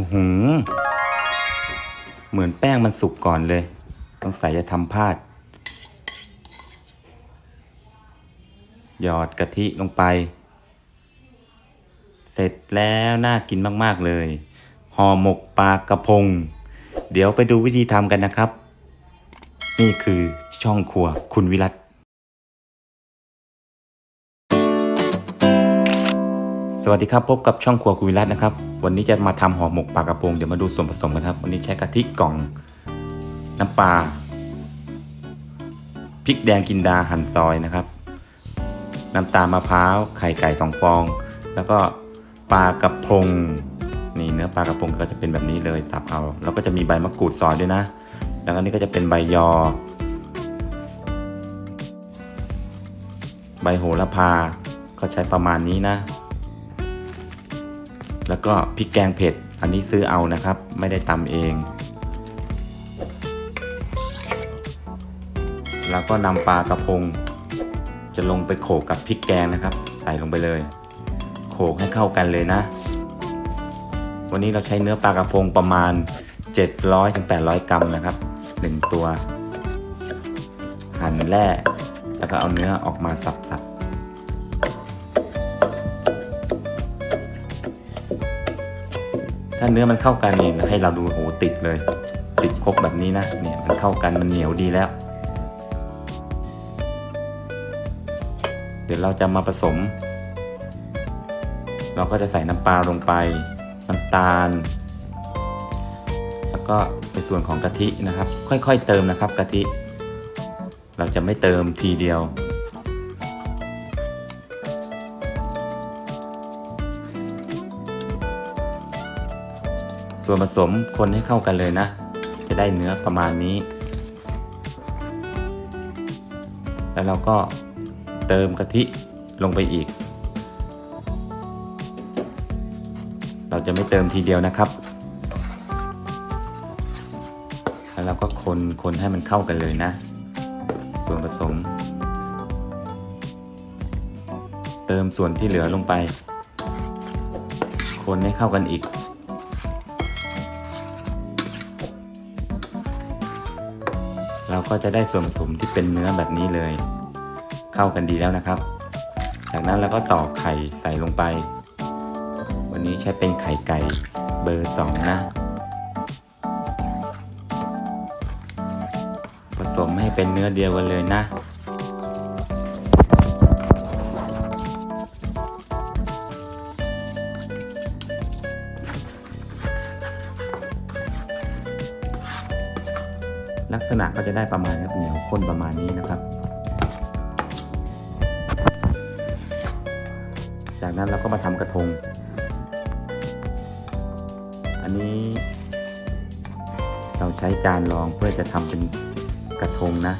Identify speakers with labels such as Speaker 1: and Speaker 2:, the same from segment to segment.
Speaker 1: อื้อหือ เหมือนแป้งมันสุกก่อนเลยต้องใส่จะทำพลาด หยอดกะทิลงไป เสร็จแล้วน่ากินมาก ๆ เลย ห่อหมกปลากระพง เดี๋ยวไปดูวิธีทำกันนะครับ นี่คือช่องครัวคุณวิรัต สวัสดีครับพบกับช่องครัวคุวิรัตนะครับ วันนี้จะมาทำห่อหมกปลากระพงเดี๋ยวมาดูส่วนผสมกันครับ วันนี้ใช้กะทิกล่อง น้ำปลาพริกแดงกินดาหั่นซอยนะครับ น้ำตาลมะพร้าวไข่ไก่สองฟอง แล้วก็ปลากระพงนี่เนื้อปลากระพงก็จะเป็นแบบนี้เลยสับเอา แล้วก็จะมีใบมะกรูดซอยด้วยนะ แล้วก็นี่ก็จะเป็นใบยอ ใบโหระพาก็ใช้ประมาณนี้นะ แล้วก็พริกแกงเผ็ด อันนี้ซื้อเอานะครับ ไม่ได้ตำเอง แล้วก็นำปลากระพง จะลงไปโขกกับพริกแกงนะครับ ใส่ลงไปเลย โขกให้เข้ากันเลยนะ วันนี้เราใช้เนื้อปลากระพงประมาณ 700-800 กรัมนะครับ 1 ตัว หั่นแร่แล้วก็เอาเนื้อออกมาสับๆ ถ้าเนื้อมันเข้ากันเนี่ยให้เราดูโหติดเลย ติดครบแบบนี้นะเนี่ยมันเข้ากันมันเหนียวดีแล้ว เดี๋ยวเราจะมาผสม เราก็จะใส่น้ำปลาลงไป น้ำตาล แล้วก็ในส่วนของกะทินะครับ ค่อยๆเติมนะครับกะทิ เราจะไม่เติมทีเดียว ส่วนผสมคนให้เข้ากันเลยนะ จะได้เนื้อประมาณนี้ แล้วเราก็เติมกะทิลงไปอีก เราจะไม่เติมทีเดียวนะครับ แล้วเราก็คนคนให้มันเข้ากันเลยนะ ส่วนผสม เติมส่วนที่เหลือลงไป คนให้เข้ากันอีก เราก็จะได้ส่วนผสมที่เป็นเนื้อแบบนี้เลย เข้ากันดีแล้วนะครับ จากนั้นเราก็ตอกไข่ใส่ลงไป วันนี้ใช้เป็นไข่ไก่เบอร์สองนะ ผสมให้เป็นเนื้อเดียวกันเลยนะ ลักษณะก็จะได้ประมาณนี้เหนียวข้นประมาณนี้นะครับ จากนั้นเราก็มาทำกระทง อันนี้ เราใช้จานรองเพื่อจะทำเป็นกระทงนะ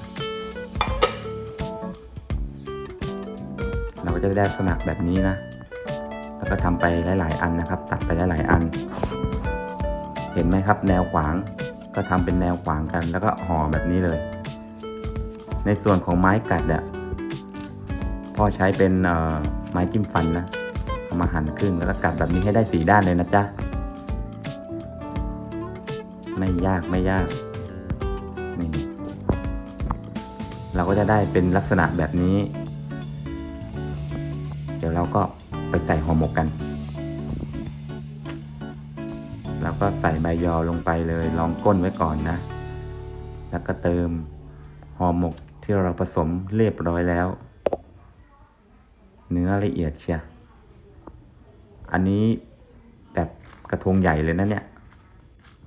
Speaker 1: เราก็จะได้ลักษณะแบบนี้นะ แล้วก็ทำไปหลาย ๆ อันนะครับ ตัดไปหลาย ๆ อัน เห็นไหมครับ แนวขวาง ก็ทำเป็นแนวขวางกัน แล้วก็ห่อแบบนี้เลย ในส่วนของไม้กัดอะพ่อใช้เป็นไม้จิ้มฟันนะเอามาหั่นครึ่งแล้วก็กัดแบบนี้ให้ได้สีด้านเลยนะจ๊ะ ไม่ยากไม่ยากนี่เราก็จะได้เป็นลักษณะแบบนี้ เดี๋ยวเราก็ไปใส่ห่อหมกกัน ก็ใส่ใบยอลงไปเลยลองก้นไว้ก่อนนะ แล้วก็เติมห่อหมกที่เราผสมเรียบร้อยแล้ว เนื้อละเอียดเชียอันนี้แบบกระทงใหญ่เลยนะเนี่ย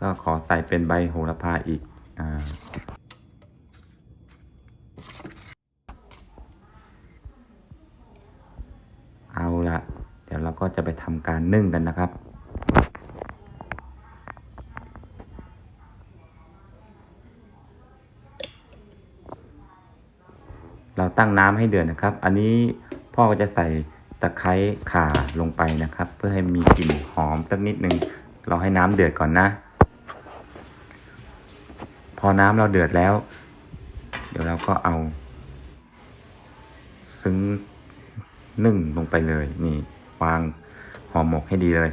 Speaker 1: ก็ขอใส่เป็นใบโหระพาอีกอาเอาละเดี๋ยวเราก็จะไปทำการนึ่งกันนะครับ ตั้งน้ำให้เดือดนะครับ อันนี้พ่อก็จะใส่ตะไคร้ข่าลงไปนะครับ เพื่อให้มีกลิ่นหอมสักนิดนึงเราให้น้ำเดือดก่อนนะ พอน้ำเราเดือดแล้ว เดี๋ยวเราก็เอา ซึ้งนึ่งลงไปเลยนี่วางห่อหมกให้ดีเลย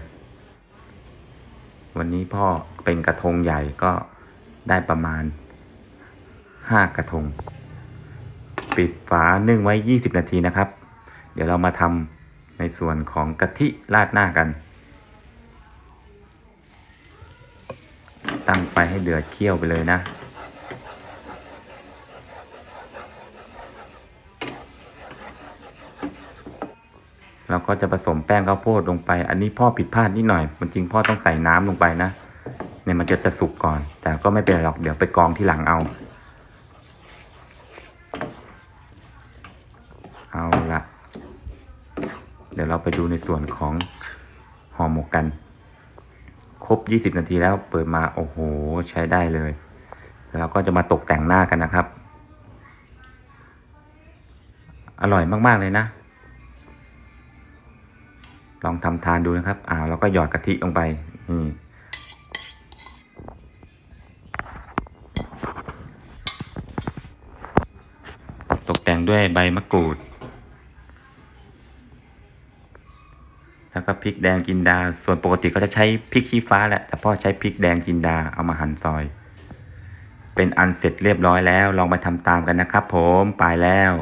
Speaker 1: วันนี้พ่อเป็นกระทงใหญ่ก็ได้ประมาณห้ากระทง ปิดฝานึ่งไว้ 20 นาทีนะครับ เดี๋ยวเรามาทำในส่วนของกะทิราดหน้ากัน ตั้งไฟให้เดือดเคี่ยวไปเลยนะเราก็จะผสมแป้งข้าวโพดลงไป อันนี้พ่อผิดพลาดนิดหน่อย มันจริงพ่อต้องใส่น้ำลงไปนะ เนี่ยมันจะจะสุกก่อน แต่ก็ไม่เป็นหรอก เดี๋ยวไปกองที่หลังเอา เอาละเดี๋ยวเราไปดูในส่วนของห่อหมกกัน ครบ 20 นาทีแล้วเปิดมาโอ้โหใช้ได้เลย แล้วก็จะมาตกแต่งหน้ากันนะครับ อร่อยมาก ๆ เลยนะ ลองทำทานดูนะครับอ่าแล้วก็หยอดกะทิลงไปนี่ตกแต่งด้วยใบมะกรูด ก็พริกแดงจินดา ส่วนปกติก็จะใช้พริกชี้ฟ้าแหละ แต่พ่อใช้พริกแดงจินดาเอามาหั่นซอย เป็นอันเสร็จเรียบร้อยแล้ว ลองมาทำตามกันนะครับผม ไปแล้ว